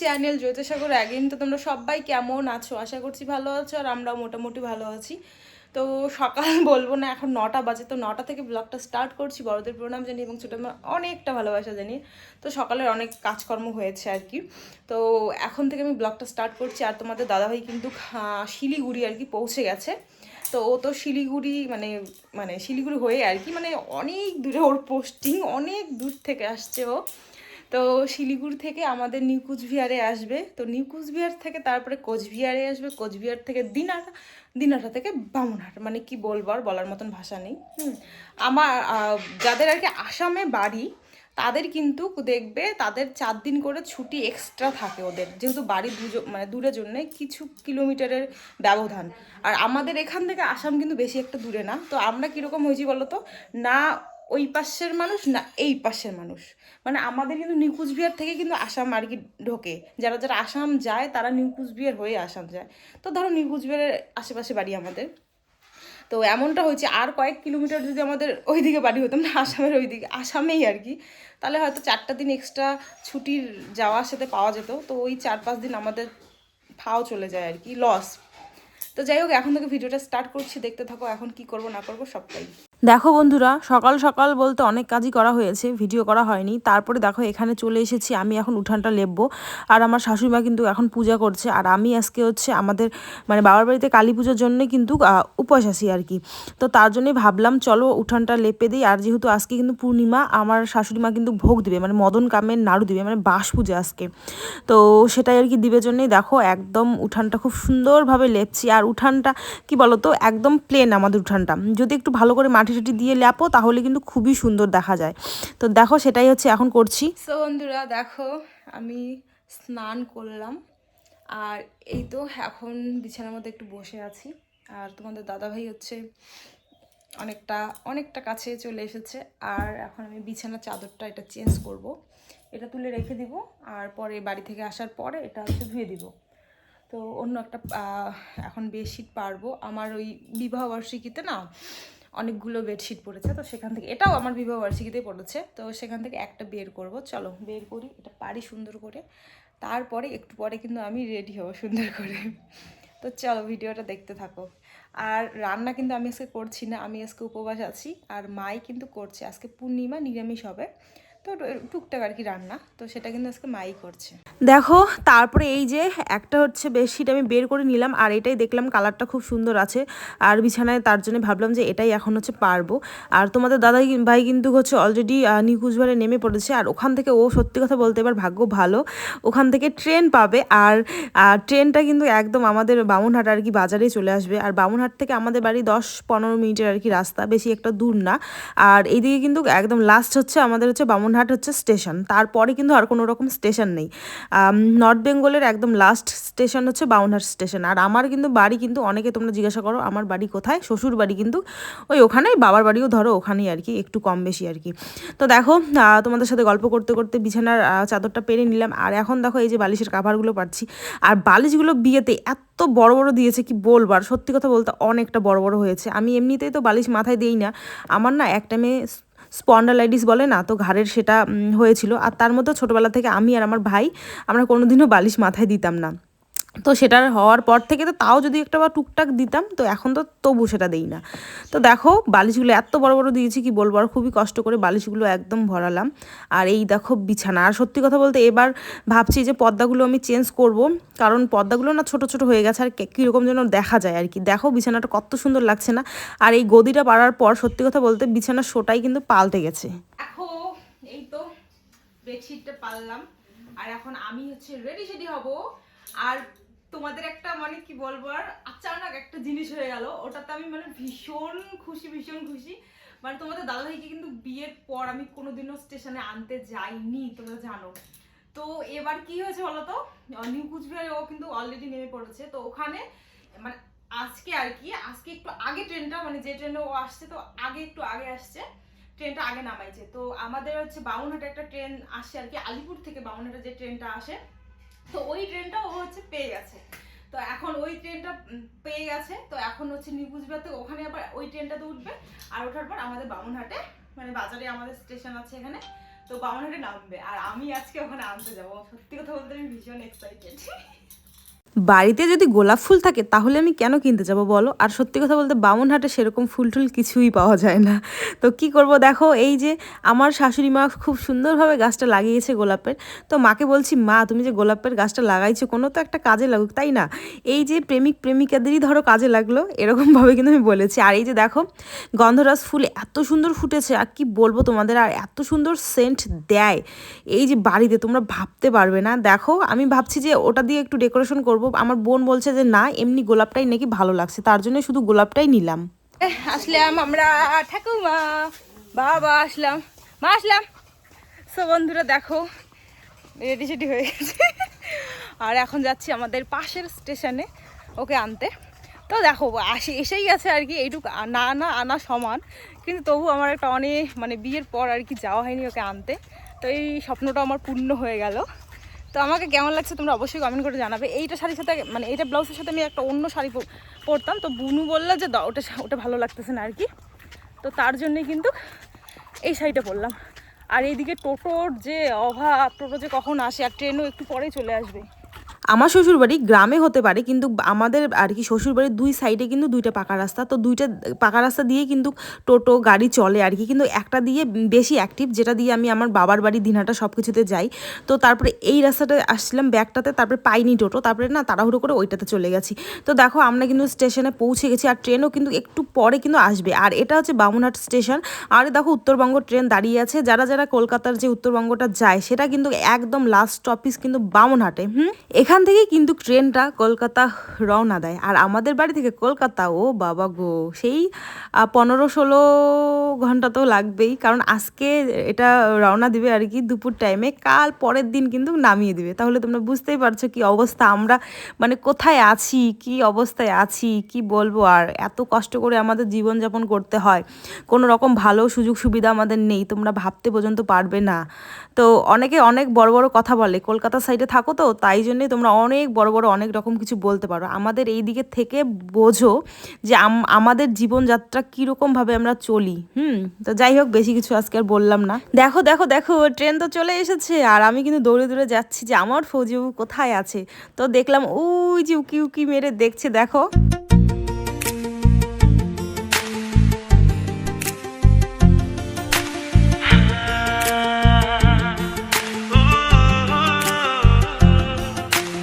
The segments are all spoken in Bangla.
চ্যানেল জ্যোতিষাগর অ্যাগেন তো তোমরা সবাই কেমন আছো? আশা করছি ভালো আছো আর আমরাও মোটামুটি ভালো আছি। তো সকাল বলব না, এখন নটা বাজে। তো নটা থেকে ব্লগটা স্টার্ট করছি, বড়দের প্রণাম জানি এবং ছোটো আমার অনেকটা ভালোবাসা জানি তো সকালের অনেক কাজকর্ম হয়েছে আর কি। তো এখন থেকে আমি ব্লগটা স্টার্ট করছি। আর তোমাদের দাদাভাই কিন্তু শিলিগুড়ি আর কি পৌঁছে গেছে। তো ও তো শিলিগুড়ি মানে মানে শিলিগুড়ি হয়ে আর কি মানে অনেক দূরে ওর পোস্টিং অনেক দূর থেকে আসছে ও। তো শিলিগুড়ি থেকে আমাদের নিউ কুচবিহারে আসবে। তো নিউ কুচবিহার থেকে তারপরে কোচবিহারে আসবে। কোচবিহার থেকে দিনাটা দিনাটা থেকে বামুনহাট। মানে কি বলব আর বলার মতন ভাষা নেই। হুম। আমার যাদের আর কি আসামে বাড়ি, তাদের কিন্তু দেখবে তাদের চার দিন করে ছুটি এক্সট্রা থাকে ওদের। যেহেতু বাড়ি দুজো মানে দূরের জন্যে কিছু কিলোমিটারের ব্যবধান। আর আমাদের এখান থেকে আসাম কিন্তু বেশি একটা দূরে না। তো আমরা কীরকম হয়েছি বলো তো না ওই পাশের মানুষ না এই পাশের মানুষ। মানে আমাদের কিন্তু নিউ কুচবিহার থেকে কিন্তু আসাম আর কি ঢোকে। যারা যারা আসাম যায়, তারা নিউ কুচবিহার হয়ে আসাম যায়। তো ধরো নিউ কুচবিহারের আশেপাশে বাড়ি আমাদের। তো এমনটা হয়েছে, আর কয়েক কিলোমিটার যদি আমাদের ওইদিকে বাড়ি হতাম, না আসামের ওইদিকে, আসামেই আর কি। তাহলে হয়তো চারটা দিন এক্সট্রা ছুটির যাওয়ার সাথে পাওয়া যেত। তো ওই চার পাঁচ দিন আমাদের ফাও চলে যায় আর কি লস তো যাই হোক, এখন থেকে ভিডিওটা স্টার্ট করছি। দেখতে থাকো, এখন কি করব, না করব, সবটাই। দেখো বন্ধুরা সকাল সকাল বলতে অনেক কাজই করা হয়েছে ভিডিও করা হয়নি। তারপরে দেখো এখানে চলে এসেছি আমি এখন উঠানটা লেপবো। আর আমার শাশুড়িমা কিন্তু এখন পূজা করছে আর আমি আজকে হচ্ছে আমাদের মানে বাবার বাড়িতে কালী পুজোর জন্য কিন্তু আহ, উপবাস আছি আর কি। তো তার জন্যই ভাবলাম চলো উঠানটা লেপে দিই। আর যেহেতু আজকে কিন্তু পূর্ণিমা আমার শাশুড়িমা কিন্তু ভোগ দিবে মানে মদন কামের নাড়ু দিবে মানে বাস পূজা আজকে। তো সেটাই আর কি দিবে জন্যই দেখো একদম উঠানটা খুব সুন্দরভাবে লেপছি। আর উঠানটা কি বলতো একদম প্লেন আমাদের উঠানটা। যদি একটু ভালো করে মাটি টাটি দিয়ে লেপো তাহলে কিন্তু খুবই সুন্দর দেখা যায়। তো দেখো সেটাই হচ্ছে এখন করছি। সো বন্ধুরা, দেখো, আমি স্নান করলাম। আর এই তো এখন বিছানার মধ্যে একটু বসে আছি। আর তোমাদের দাদাভাই হচ্ছে অনেকটা অনেকটা কাছে চলে এসেছে। আর এখন আমি বিছানার চাদরটা এটা চেঞ্জ করব। এটা তুলে রেখে দিব। আর পরে বাড়ি থেকে আসার পরে এটা হচ্ছে ধুয়ে দিব। তো অন্য একটা এখন বেডশিট পারব। আমার ওই বিবাহবার্ষিকীতে না অনেকগুলো বেডশিট পড়েছে, তো সেখান থেকে এটাও আমার বিবাহ বার্ষিকীতে পড়েছে, তো সেখান থেকে একটা বের করব। চলো, বের করি, এটা পারি সুন্দর করে। তারপরে একটু পরে কিন্তু আমি রেডি হব সুন্দর করে। তো চলো, ভিডিওটা দেখতে থাকো। আর রান্না কিন্তু আমি আজকে করছি না, আমি আজকে উপবাস আছি, আর মাই কিন্তু করছে। আজকে পূর্ণিমা, নিরামিষ হবে। তো টুকটাক আর কি রান্না, তো সেটা কিন্তু আজকে মাই করছে। দেখো, তারপরে এই যে একটা হচ্ছে বেডশিট আমি বের করে নিলাম, আর এটাই দেখলাম কালারটা খুব সুন্দর আছে। আর বিছানায় তার জন্য ভাবলাম যে এটাই এখন হচ্ছে পারব। আর তোমাদের দাদা ভাই কিন্তু হচ্ছে অলরেডি নিউ কুচবিহারে নেমে পড়েছে, আর ওখান থেকে ও সত্যি কথা বলতে এবার ভাগ্য ভালো। ওখান থেকে ট্রেন পাবে, আর আর ট্রেনটা কিন্তু একদম আমাদের বামুনহাট আর কি বাজারেই চলে আসবে। আর বামুনহাট থেকে আমাদের বাড়ি দশ পনেরো মিনিটের আর কি রাস্তা, বেশি একটা দূর না। আর এইদিকে কিন্তু একদম লাস্ট হচ্ছে আমাদের হচ্ছে বামুনহাট হচ্ছে স্টেশন। তারপরে কিন্তু আর কোনো রকম স্টেশন নেই। নর্থ বেঙ্গলের একদম লাস্ট স্টেশন হচ্ছে বামুনহাট স্টেশন আর আমার কিন্তু বাড়ি কিন্তু অনেকে তোমরা জিজ্ঞাসা করো, আমার বাড়ি কোথায়? শ্বশুর বাড়ি কিন্তু ওই ওখানেই, বাবার বাড়িও ধরো ওখানেই আর কি, একটু কম বেশি আর কি। তো দেখো তোমাদের সাথে গল্প করতে করতে বিছানার চাদরটা পেরে নিলাম। আর এখন দেখো এই যে বালিশের কাভারগুলো পাচ্ছি। আর বালিশগুলো বিয়েতে এত বড় বড় দিয়েছে, কি বলবার সত্যি কথা বলতে অনেকটা বড় বড় হয়েছে। আমি এমনিতেই তো বালিশ মাথায় দিই না। আমার না এক টাইমে স্পন্ডালাইটিস বলে না, তো ঘাড়ের সেটা হয়েছিল। আর তার মতো ছোটোবেলা থেকে আমি আর আমার ভাই, আমরা কোনোদিনও বালিশ মাথায় দিতাম না। তো সেটার হওয়ার পর থেকে তো তাও যদি একটা বা টুকটাক দিতাম, তো এখন তো তবু সেটা দেই না। তো দেখো, বালিশগুলো এত বড় বড় দিয়েছি কি বলব? আর খুবই কষ্ট করে বালিশগুলো একদম ভরালাম। আর এই দেখো, বিছানা। আর সত্যি কথা বলতে এবার ভাবছি যে পর্দাগুলো আমি চেঞ্জ করব। কারণ পর্দাগুলো না ছোট ছোট হয়ে গেছে, আর কীরকম যেন দেখা যায় আর কি। দেখো, বিছানাটা কত সুন্দর লাগছে না? আর এই গদিটা পাড়ার পর সত্যি কথা বলতে বিছানার শোটাই কিন্তু পাল্টে গেছে। এই তো বেডশিটটা আর এখন আমি হচ্ছে রেডি সেডি হব। আর তোমাদের একটা মানে কি বলব আর আচানক একটা জিনিস হয়ে গেল। ওটাতে আমি মানে ভীষণ খুশি ভীষণ খুশি। মানে তোমাদের দাদাভাইকে কিন্তু বিয়ের পর আমি কোনোদিনও স্টেশনে আনতে যাইনি, তোমরা জানো। তো এবার কি হয়েছে বলো তো? নিউ কুচবিহারে ও কিন্তু অলরেডি নেমে পড়েছে। তো ওখানে মানে আজকে আর কি, আজকে একটু আগে ট্রেনটা মানে যে ট্রেনে ও আসছে, তো আগে একটু আগে আসছে। ট্রেনটা আগে নামাইছে। তো আমাদের হচ্ছে বাউনহাটে একটা ট্রেন আসে আর কি, আলিপুর থেকে বাউনহাটে যে ট্রেনটা আসে। তো ওই ট্রেনটা ও হচ্ছে পেয়ে গেছে। তো এখন ওই ট্রেনটা পেয়ে গেছে। তো এখন হচ্ছে নিউ কুচবিহার থেকে ওখানে আবার ওই ট্রেনটাতে উঠবে। আর ওঠার পর আমাদের বামুনহাটে মানে বাজারে আমাদের স্টেশন আছে এখানে, তো বামুনহাটে নামবে। আর আমি আজকে ওখানে আনতে যাব। সত্যি কথা বলতে আমি ভীষণ এক্সাইটেড বাড়িতে যদি গোলাপ ফুল থাকে, তাহলে আমি কেন কিনতে যাব বলো? আর সত্যি কথা বলতে বামনহাটে সেরকম ফুল টুল কিছুই পাওয়া যায় না। তো কি করব দেখো, এই যে আমার শাশুড়ি মা খুব সুন্দরভাবে গাছটা লাগিয়েছে গোলাপের। তো মাকে বলছি, মা, তুমি যে গোলাপের গাছটা লাগাইছো, কোনো তো একটা কাজে লাগুক, তাই না? এই যে প্রেমিক প্রেমিকাদেরই ধরো কাজে লাগল, এরকমভাবে কিন্তু আমি বলেছি। আর এই যে দেখো, গন্ধরাজ ফুল এত সুন্দর ফুটেছে, আর কি বলব তোমাদের, আর এত সুন্দর সেন্ট দেয়। এই যে বাড়িতে তোমরা ভাবতে পারবে না। দেখো, আমি ভাবছি যে ওটা দিয়ে একটু ডেকোরেশন করব আমার বোন বলছে যে, না, এমনি গোলাপটাই নাকি ভালো লাগছে, তার জন্য শুধু গোলাপটাই নিলাম। আসলাম আমরা, ঠাকুমা, বাবা আসলাম, মা আসলাম। সো বন্ধুরা দেখো, রেডি সেডি হয়ে গেছে। আর এখন যাচ্ছি আমাদের পাশের স্টেশনে ওকে আনতে। তো দেখো, আসে, এসেই গেছে আর কি, এইটুকু, না না, আনা সমান। কিন্তু তবু আমার একটা অনেক মানে বিয়ের পর আর কি যাওয়া হয়নি ওকে আনতে। তো এই স্বপ্নটা আমার পূর্ণ হয়ে গেল। তো আমাকে কেমন লাগছে তোমরা অবশ্যই কমেন্ট করে জানাবে। এইটা শাড়ির সাথে মানে এইটা ব্লাউজের সাথে আমি একটা অন্য শাড়ি পরতাম। তো বুনু বলল যে ওটা ওটা ভালো লাগতেছে না আর কি তো তার জন্যই কিন্তু এই শাড়িটা পরলাম। আর এইদিকে টোটোর যে অভাব, টোটো যে কখন আসে, আর ট্রেনও একটু পরে চলে আসবে। আমার শ্বশুরবাড়ি গ্রামে হতে পারে, কিন্তু আমাদের আর কি শ্বশুরবাড়ির দুই সাইডে কিন্তু দুইটা পাকা রাস্তা। তো দুইটা পাকা রাস্তা দিয়ে কিন্তু টোটো, গাড়ি চলে আর কি। কিন্তু একটা দিয়ে বেশি অ্যাক্টিভ যেটা দিয়ে আমি আমার বাবার বাড়ি, দিনহাটা সব কিছুতে যাই। তো তারপরে এই রাস্তাটা আসছিলাম ব্যাগটাতে তারপরে পাইনি টোটো, তারপরে না তাড়াহুড়ো করে ওইটাতে চলে গেছি। তো দেখো আমরা কিন্তু স্টেশনে পৌঁছে গেছি, আর ট্রেনও কিন্তু একটু পরে কিন্তু আসবে। আর এটা হচ্ছে বামুনহাট স্টেশন আর দেখো উত্তরবঙ্গ ট্রেন দাঁড়িয়ে আছে। যারা যারা কলকাতার যে উত্তরবঙ্গটা যায়, সেটা কিন্তু একদম লাস্ট স্টপিস কিন্তু বামুনহাটে। হুম? এখান থেকে কিন্তু ট্রেনটা কলকাতা রওনা দেয়। আর আমাদের বাড়ি থেকে কলকাতা, ও বাবা গো, সেই পনেরো ষোলো ঘণ্টা তো লাগবেই। কারণ আজকে এটা রওনা দিবে আর কি দুপুর টাইমে কাল পরের দিন কিন্তু নামিয়ে দিবে। তাহলে তোমরা বুঝতেই পারছ কি অবস্থা, আমরা মানে কোথায় আছি, কি অবস্থায় আছি, কি বলব? আর এত কষ্ট করে আমাদের জীবনযাপন করতে হয়। কোনো রকম ভালো সুযোগ সুবিধা আমাদের নেই, তোমরা ভাবতে পর্যন্ত পারবে না। তো অনেকে অনেক বড় বড় কথা বলে, কলকাতা সাইডে থাকো তো, তাই জন্যই তোমরা অনেক বড় বড়, অনেক রকম কিছু বলতে পারো। আমাদের এই দিকে থেকে বোঝো যে আম- আমাদের জীবনযাত্রা কীরকমভাবে আমরা চলি। হুম? তো যাই হোক, বেশি কিছু আজকে আর বললাম না। দেখো দেখো দেখো, ট্রেন তো চলে এসেছে। আর আমি কিন্তু দৌড়ে দৌড়ে যাচ্ছি যে আমার ফৌজিবাবু কোথায় আছে? তো দেখলাম, ওই যে উকি উকি মেরে দেখছে, দেখো।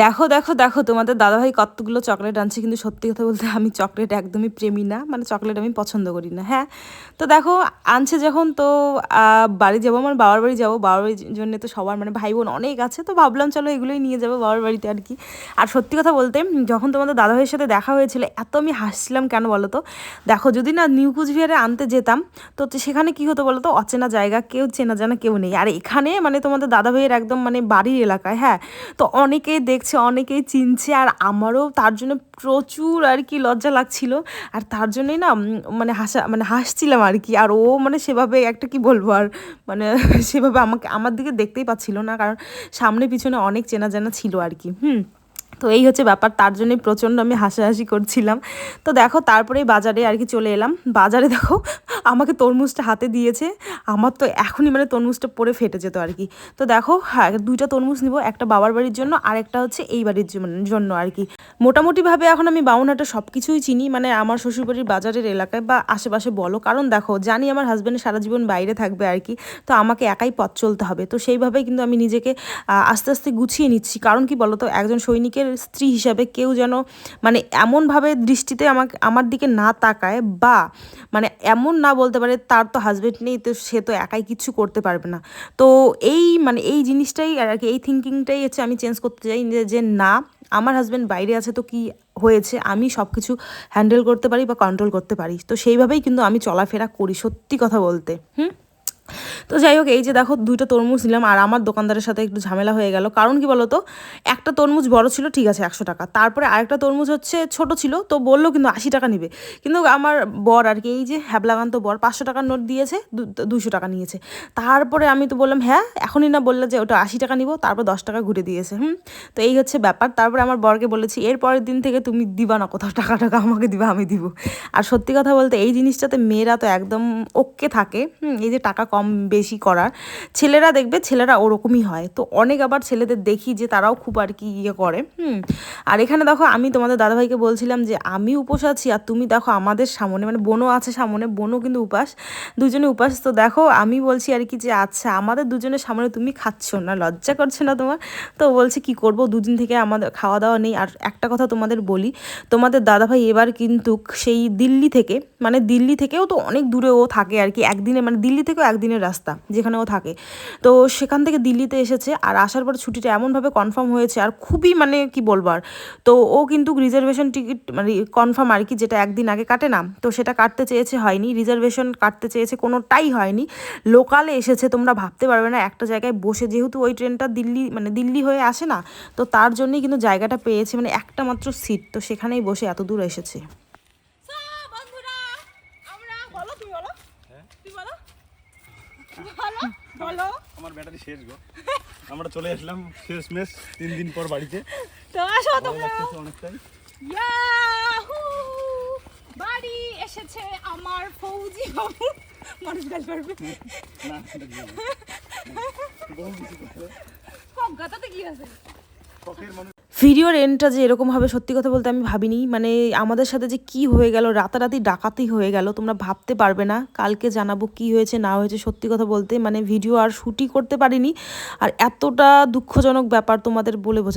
দেখো দেখো দেখো, তোমাদের দাদাভাই কতগুলো চকলেট আনছে, কিন্তু সত্যি কথা বলতে আমি চকলেট একদমই প্রেমী না মানে চকলেট আমি পছন্দ করি না হ্যাঁ? তো দেখো, আনছে যখন, তো বাড়ি যাব, আমার বাবার বাড়ি যাব, বাবার বাড়ির জন্য তো সবার মানে ভাই বোন অনেক আছে, তো ভাবলাম চলো এগুলোই নিয়ে যাব বাবার বাড়িতে আর কি। আর সত্যি কথা বলতে, যখন তোমাদের দাদাভাইয়ের সাথে দেখা হয়েছিল, এত আমি হাসছিলাম কেন বলো তো? দেখো, যদি না নিউ কুচবিহারে আনতে যেতাম, তো সেখানে কি হতো বলো তো? অচেনা জায়গা, কেউ চেনা জানা কেউ নেই। আর এখানে মানে তোমাদের দাদাভাইয়ের একদম মানে বাড়ির এলাকায় হ্যাঁ? তো অনেকেই দেখছে অনেকেই চিনছে আর আমারও তার জন্য প্রচুর আর কি লজ্জা লাগছিল। আর তার জন্যই না মানে হাসা মানে হাসছিলাম আর কি। আর ও মানে সেভাবে একটা কি বলব আর মানে সেভাবে আমাকে, আমার দিকে দেখতেই পাচ্ছিল না। কারণ সামনে পিছনে অনেক চেনা জানা ছিল আর কি। হুম। তো এই হচ্ছে ব্যাপার, তার জন্যই প্রচণ্ড আমি হাসাহাসি করছিলাম। তো দেখো, তারপরেই বাজারে আর কি চলে এলাম। বাজারে দেখো, আমাকে তরমুজটা হাতে দিয়েছে। আমার তো এখনই মানে তরমুজটা পরে ফেটে যেত আর কি। তো দেখো হ্যাঁ দুইটা তরমুজ নিব, একটা বাবার বাড়ির জন্য আর একটা হচ্ছে এই বাড়ির জন- জন্য আর কি। মোটামুটিভাবে এখন আমি বাউনহাটে সব কিছুই চিনি মানে আমার শ্বশুরবাড়ির বাজারের এলাকায় বা আশেপাশে বলো। কারণ দেখো, জানি আমার হাজব্যান্ড সারা জীবন বাইরে থাকবে আর কি, তো আমাকে একাই পথ চলতে হবে। তো সেইভাবেই কিন্তু আমি নিজেকে আস্তে আস্তে গুছিয়ে নিচ্ছি। কারণ কি বলো তো একজন সৈনিকের লোকের স্ত্রী হিসাবে কেউ যেন মানে এমনভাবে দৃষ্টিতে আমাকে, আমার দিকে না তাকায় বা মানে এমন না বলতে পারে তার তো হাজবেন্ড নেই, তো সে তো একাই কিছু করতে পারবে না। তো এই মানে এই জিনিসটাই আর কি, এই থিঙ্কিংটাই হচ্ছে আমি চেঞ্জ করতে চাই যে- যে না, আমার হাজব্যান্ড বাইরে আছে তো কি হয়েছে, আমি সব কিছু হ্যান্ডেল করতে পারি বা কন্ট্রোল করতে পারি। তো সেইভাবেই কিন্তু আমি চলাফেরা করি সত্যি কথা বলতে। হুম? তো যাই হোক, এই যে দেখো দুইটা তরমুজ নিলাম, আর আমার দোকানদারের সাথে একটু ঝামেলা হয়ে গেল। কারণ কি বলতো, একটা তরমুজ বড় ছিল, ঠিক আছে, একশো টাকা। তারপরে আরেকটা তরমুজ হচ্ছে ছোট ছিল, তো বলল কিন্তু আশি টাকা নিবে। কিন্তু আমার বর আর কি, এই যে হ্যাবলাগান্ত বর, পাঁচশো টাকার নোট দিয়েছে দুশো টাকা নিয়েছে। তারপরে আমি তো বললাম হ্যাঁ এখনই না বললে যে ওটা আশি টাকা নিব, তারপর দশ টাকা ঘুরে দিয়েছে। হুম? তো এই হচ্ছে ব্যাপার। তারপরে আমার বরকে বলেছি এর পরের দিন থেকে তুমি দিবা না কোথাও টাকা টাকা আমাকে দিবা, আমি দিব। আর সত্যি কথা বলতে, এই জিনিসটাতে মেয়েরা তো একদম ওকে থাকে। হুম? এই যে টাকা কম বেশি করার। ছেলেরা দেখবে ছেলেরা ওরকমই হয়। তো অনেক আবার ছেলেদের দেখি যে তারাও খুব আর কি ইয়ে করে। হুম। আর এখানে দেখো আমি তোমাদের দাদাভাইকে বলছিলাম যে আমি উপোস আছি আর তুমি দেখো আমাদের সামনে মানে বোনও আছে সামনে, বোনও কিন্তু উপাস, দুজনে উপাস। তো দেখো আমি বলছি আর কি যে আচ্ছা আমাদের দুজনের সামনে তুমি খাচ্ছ না, লজ্জা করছে না তোমার? তো বলছে কি করব? দুদিন থেকে আমাদের খাওয়া দাওয়া নেই। আর একটা কথা তোমাদের বলি, তোমাদের দাদাভাই এবার কিন্তু সেই দিল্লি থেকে মানে দিল্লি থেকেও তো অনেক দূরে ও থাকে আর কি, একদিনে মানে দিল্লি থেকেও একদিনের রাস্তা যেখানে ও থাকে। তো সেখান থেকে দিল্লিতে এসেছে আর আসার পর ছুটিটা এমনভাবে কনফার্ম হয়েছে আর খুবই মানে কি বলবার তো ও কিন্তু রিজার্ভেশন টিকিট মানে কনফার্ম আর কি যেটা একদিন আগে কাটে না, তো সেটা কাটতে চেয়েছে হয়নি রিজার্ভেশন কাটতে চেয়েছে কোনোটাই হয়নি। লোকালে এসেছে, তোমরা ভাবতে পারবে না, একটা জায়গায় বসে যেহেতু ওই ট্রেনটা দিল্লি মানে দিল্লি হয়ে আসে না, তো তার জন্যই কিন্তু জায়গাটা পেয়েছে মানে একটা মাত্র সিট তো সেখানেই বসে এত দূর এসেছে বন্ধুরা আমরা বলো তুমি বলো তুমি বলো বলো। আমার ব্যাটারি শেষ গো। আমরা চলে আসলাম শেষ মেশ তিন দিন পর বাড়িতে। তো আসো তোমরা। অনেকটাই। ইয়াহু! বাড়ি এসেছে আমার ফৌজি বাবু। মানুষ গাল পারবে। না করতে হবে। কলকাতাতে কি আছে? শখের মানুষ ভিডিওর এন্ডটা যে এরকম হবে, সত্যি কথা বলতে আমি ভাবিনি। মানে আমাদের সাথে যে কি হয়ে গেল, রাতারাতি ডাকাতি হয়ে গেল, তোমরা ভাবতে পারবে না কালকে জানাব কি হয়েছে, না হয়েছে, সত্যি কথা বলতে মানে ভিডিও আর শুটই করতে পারিনি। আর এতটা দুঃখজনক ব্যাপার তোমাদের বলে বোঝা